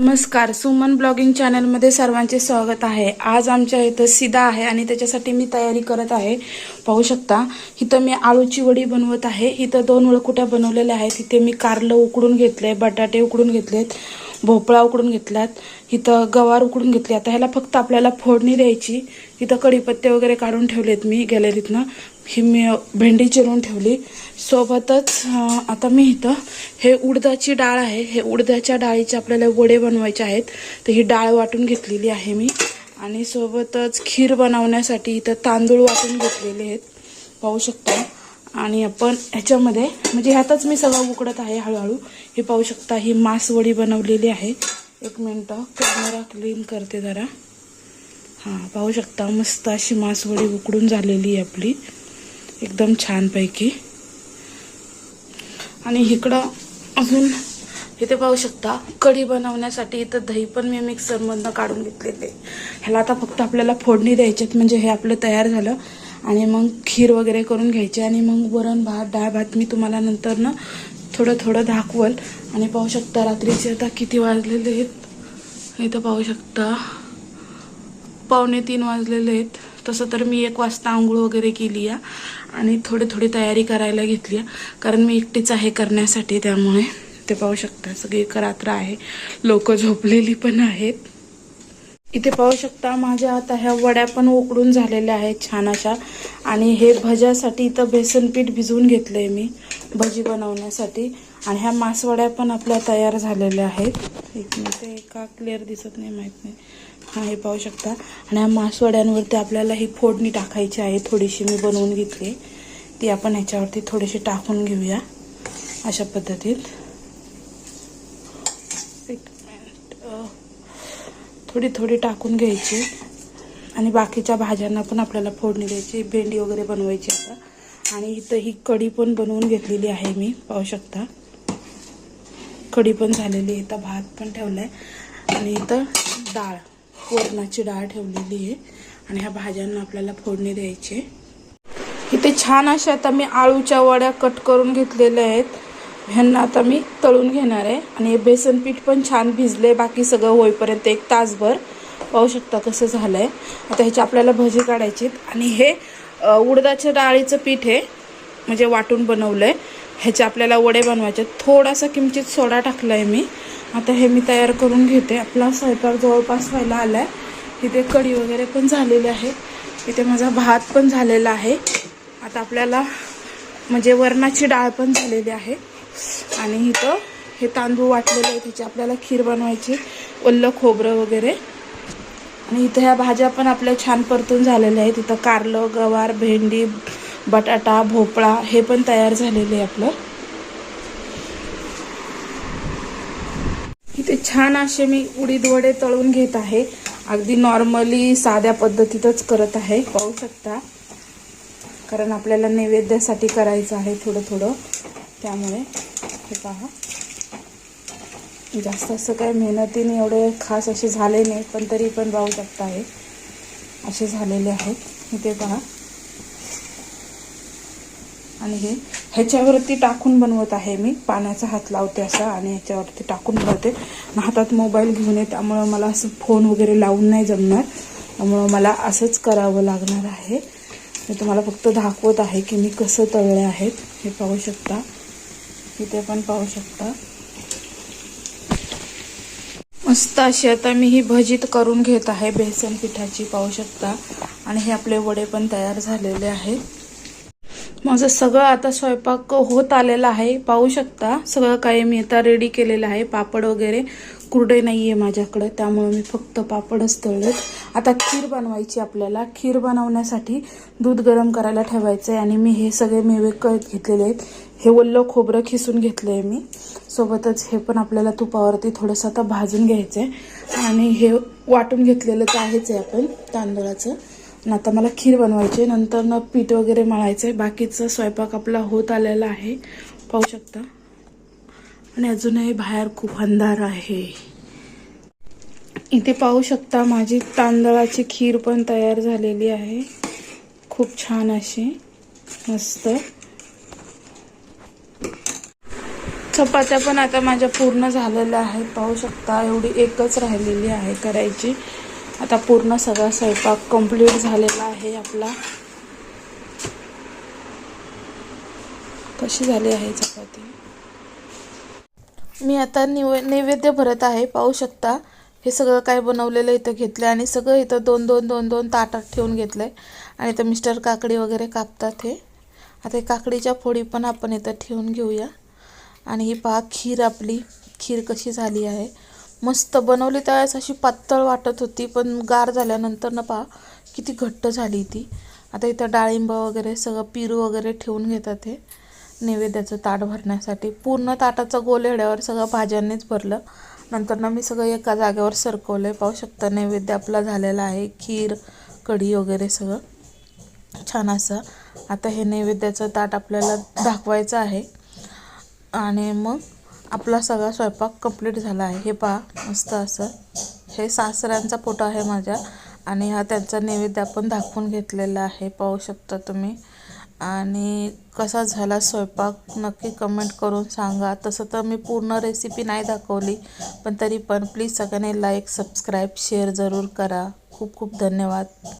नमस्कार सुमन ब्लॉगिंग चॅनलमध्ये सर्वांचे स्वागत आहे. आज आमच्या इथं सिदा आहे आणि त्याच्यासाठी मी तयारी करत आहे. पाहू शकता इथं मी आळूची वडी बनवत आहे. इथं दोन वळकुट्या बनवलेल्या आहेत. इथे मी कारलं उकडून घेतले बटाटे उकडून घेतलेत भोपळा उकडून घेतलात इथं गवार उकडून घेतली. आता ह्याला फक्त आपल्याला फोडणी द्यायची. इथं कढीपत्ते वगैरे काढून ठेवलेत मी गॅलरीतनं. ही मी भेंडी चिरून ठेवली. सोबतच आता मी इथं हे उडदाची डाळ आहे. हे उडदाच्या डाळीचे आपल्याला वडे बनवायचे आहेत. तर ही डाळ वाटून घेतलेली आहे मी. आणि सोबतच खीर बनवण्यासाठी इथं तांदूळ वाटून घेतलेले आहेत. पाहू शकता. आणि आपण ह्याच्यामध्ये म्हणजे ह्यातच मी सगळं उकडत आहे हळूहळू. हे पाहू शकता ही मासवडी बनवलेली आहे. एक मिनटं कॅमेरा क्लीन करते जरा. हां पाहू शकता मस्त अशी मासवडी उकडून झालेली आहे आपली. एकदम छानपैकी. आणि इकडं अजून इथे पाहू शकता कढी बनवण्यासाठी इथं दही पण मी मिक्सरमधनं काढून घेतलेले. ह्याला आता फक्त आपल्याला फोडणी द्यायच्यात म्हणजे हे आपलं तयार झालं. आणि मग खीर वगैरे करून घ्यायची आणि मग वरण भात डाळ भात मी तुम्हाला नंतर ना थोडं थोडं दाखवल. आणि पाहू शकता रात्रीचे आता किती वाजलेले आहेत. इथं पाहू शकता पावणे तीन वाजलेले आहेत. तसं तर मी एक वाजता आंघोळ वगैरे केली या आणि थोडी थोडी तयारी करायला घेतली आहे. कारण मी एकटीच आहे करण्यासाठी त्यामुळे ते पाहू शकता. सगळी एक रात्र आहे. लोक झोपलेली पण आहेत. इथे पाहू शकता माझ्या आता ह्या वड्या पण उकडून झालेल्या आहेत छान अशा. आणि हे भज्यासाठी इथं बेसन पीठ भिजवून घेतलंय मी भजी बनवण्यासाठी. आणि ह्या मासवड्या पण आपल्या तयार झालेल्या आहेत. एक मिनिट का क्लिअर दिसत नाही माहीत नाही. हा हे पाहू शकता. आणि ह्या मासवड्यांवरती आपल्याला ही फोडणी टाकायची आहे. थोडीशी मी बनवून घेतली. ती आपण ह्याच्यावरती थोडीशी टाकून घेऊया. अशा पद्धतीत. एक मिनिट थोडी थोडी टाकून घ्यायची. आणि बाकीच्या भाज्यांना पण आपल्याला फोडणी द्यायची. भेंडी वगैरे बनवायची आता. आणि इथं ही कढी पण बनवून घेतलेली आहे मी. पाहू शकता. कढी पण झालेली आहे इथं भात पण ठेवला आहे आणि इथं डाळ वरणाची डाळ ठेवलेली आहे. आणि ह्या भाज्यांना आपल्याला फोडणी द्यायची आहे. इथे छान अशा आता मी आळूच्या वड्या कट करून घेतलेल्या आहेत. ह्यांना आता मी तळून घेणार आहे. आणि हे बेसन पीठ पण छान भिजले बाकी सगळं होईपर्यंत एक तासभर. पाहू शकता कसं झालं आहे आता ह्याची आपल्याला भजी काढायची आणि हे उडदाच्या डाळीचं पीठ आहे. म्हणजे वाटून बनवलं आहे ह्याचे आपल्याला वडे बनवायचे. थोडासा किमतीत सोडा टाकला आहे मी. आता हे मी तयार करून घेते. आपला स्वयंपाक जवळपास व्हायला आला आहे इथे कढी वगैरे पण झालेली आहे. इथे माझा भात पण झालेला आहे. आता आपल्याला म्हणजे वरणाची डाळ पण झालेली आहे. आणि इथं हे तांदूळ वाटलेले आहे. त्याची आपल्याला खीर बनवायची. ओल्लं खोबरं वगैरे. आणि इथं ह्या भाज्या पण आपल्या छान परतून झालेल्या आहेत. इथं कारलं गवार भेंडी बटाटा भोपळा हे पण तयार झालेले आहे आपलं. इथे छान असे मी उडीद वडे तळून घेत आहे. अगदी नॉर्मली साध्या पद्धतीतच करत आहे. पाहू शकता. कारण आपल्याला नैवेद्यासाठी करायचं आहे थोडं थोडं त्यामुळे हे पहा. जास्त असं काय मेहनतीने एवढे खास असे झाले नाही पण तरी पण पाहू शकता हे. असे झालेले आहेत. इथे पहा. आणि हे ह्याच्यावरती टाकून बनवत आहे मी. पाण्याचा हात लावते असा आणि ह्याच्यावरती टाकून बनवते. हातात मोबाईल घेऊन ये त्यामुळं मला असं फोन वगैरे लावून नाही जमणार. त्यामुळं मला असंच करावं लागणार आहे. मी तुम्हाला फक्त दाखवत आहे की मी कसं तळले आहेत. हे पाहू शकता. इथे पण पाहू शकता. मस्त अशी आता मी ही भजीत करून घेत आहे. बेसन पिठाची पाहू शकता. आणि हे आपले वडे पण तयार झालेले आहेत. माझं सगळं आता स्वयंपाक होत आलेला आहे. पाहू शकता सगळं काही मी आता रेडी केलेलं आहे. पापड वगैरे कुरडे नाही आहे माझ्याकडे त्यामुळे मी फक्त पापडच तळलेत. आता खीर बनवायची आपल्याला. खीर बनवण्यासाठी दूध गरम करायला ठेवायचं आहे आणि मी हे सगळे मेवे कळत घेतलेले आहेत. हे ओल्लं खोबरं खिसून घेतलं आहे मी. सोबतच हे पण आपल्याला तुपावरती थोडंसं आता भाजून घ्यायचं आहे आणि हे वाटून घेतलेलंच आहेच आहे आपण तांदळाचं. आणि आता मला खीर बनवायची नंतर न पीठ वगैरे मळायचं आहे बाकीचा स्वयंपाक आपला होत आलेला आहे. पाहू शकता. आणि अजूनही बाहेर खूप अंधार आहे. इथे पाहू शकता माझी तांदळाची खीर पण तयार झालेली आहे. खूप छान अशी. मस्त. चपात्या पण आता माझ्या पूर्ण झालेल्या आहेत. पाहू शकता एवढी एकच राहिलेली आहे करायची. आता पूर्ण सगळा स्वयंपाक कंप्लीट झालेला आहे आपला. कशी झाली आहे चपाती? मी आता निव नैवेद्य भरत आहे पाहू शकता. हे सगळं काय बनवलेलं इथं घेतलं आणि सगळं इथं दोन दोन दोन दोन ताटात ठेवून घेतलं आहे आणि इथं मिस्टर काकडी वगैरे कापतात हे. आता हे काकडीच्या फोडी पण आपण इथं ठेवून घेऊया. आणि ही पहा खीर आपली. खीर कशी झाली आहे. मस्त बनवली त्यावेळेस अशी पातळ वाटत होती पण गार झाल्यानंतर ना पहा किती घट्ट झाली ती. आता इथं डाळिंब वगैरे सगळं पिरू वगैरे ठेवून घेतात हे नैवेद्याचं ताट भरण्यासाठी. पूर्ण ताटाचं गोल हेड्यावर सगळं भाज्यांनीच भरलं. नंतर ना मी सगळं एका जागेवर सरकवलं आहे पाहू शकता नैवेद्य आपला झालेला आहे. खीर कढी वगैरे सगळं. छान असं. आता हे नैवेद्याचं ताट आपल्याला दाखवायचं आहे. आणि मग आपला सगळा स्वयंपाक कंप्लीट झाला आहे. हे पहा मस्त असं. हे सासऱ्यांचा फोटो आहे माझ्या आणि हा त्यांचा नैवेद्य आपण दाखवून घेतलेला आहे. पाहू शकता तुम्ही. आणि कसा झाला स्वयंपाक नक्की कमेंट करून सांगा. तसं तर मी पूर्ण रेसिपी नाही दाखवली पण तरी पण प्लीज सगळ्यांनी लाईक सबस्क्राईब शेअर जरूर करा. खूप खूप धन्यवाद.